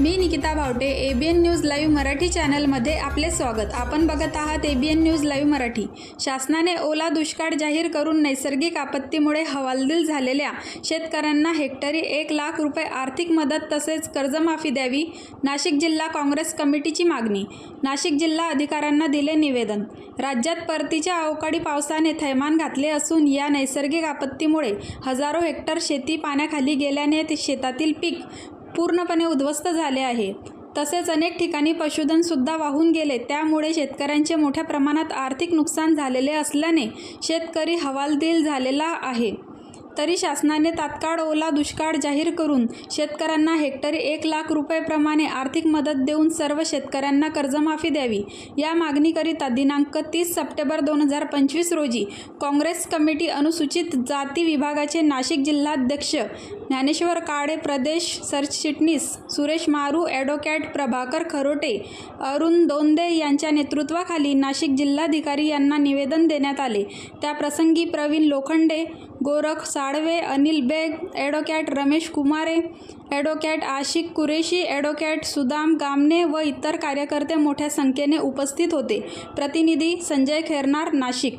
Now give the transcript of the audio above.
Me Nikita Bhavte A B N news live Marathi चॅनलमध्ये आपले स्वागत. आपण बघत आहात A B N news live Marathi. शासनाने ओला दुष्काळ जाहीर करून नैसर्गिक आपत्तीमुळे हवालदिल झालेल्या शेतकऱ्यांना हेक्टरी एक लाख रुपये आर्थिक मदत तसेच कर्जमाफी द्यावी नाशिक जिल्हा काँग्रेस कमिटीची मागणी. नाशिक जिल्हा अधिकाऱ्यांना दिले निवेदन. राज्यात परतीच्या अवकाळी पावसाने थैमान घातले असून या नैसर्गिक आपत्तीमुळे हजारो हेक्टर शेती पाण्याखाली गेल्याने ते शेतातील पीक पूर्णपणे उद्ध्वस्त झाले आहे. तसेच अनेक ठिकाणी पशुधनसुद्धा वाहून गेले. त्यामुळे शेतकऱ्यांचे मोठ्या प्रमाणात आर्थिक नुकसान झालेले असल्याने शेतकरी हवालदिल झालेला आहे. तरी शासनाने तात्काळ ओला दुष्काळ जाहीर करून शेतकऱ्यांना हेक्टरी एक लाख रुपयेप्रमाणे आर्थिक मदत देऊन सर्व शेतकऱ्यांना कर्जमाफी द्यावी. या मागणीकरिता दिनांक तीस सप्टेंबर दोन हजार पंचवीस रोजी काँग्रेस कमिटी अनुसूचित जाती विभागाचे नाशिक जिल्हाध्यक्ष ज्ञानेश्वर काळे प्रदेश सरचिटणीस सुरेश मारू ॲडव्होकॅट प्रभाकर खरोटे अरुण दोंदे यांच्या नेतृत्वाखाली नाशिक जिल्हाधिकारी यांना निवेदन देण्यात आले. त्याप्रसंगी प्रवीण लोखंडे गोरख साळवे अनिल बेग ॲडव्होकॅट रमेश कुमारे ॲडव्होकॅट आशिक कुरेशी ॲडव्होकॅट सुदाम गामने व इतर कार्यकर्ते मोठ्या संख्येने उपस्थित होते. प्रतिनिधी संजय खेरनार नाशिक.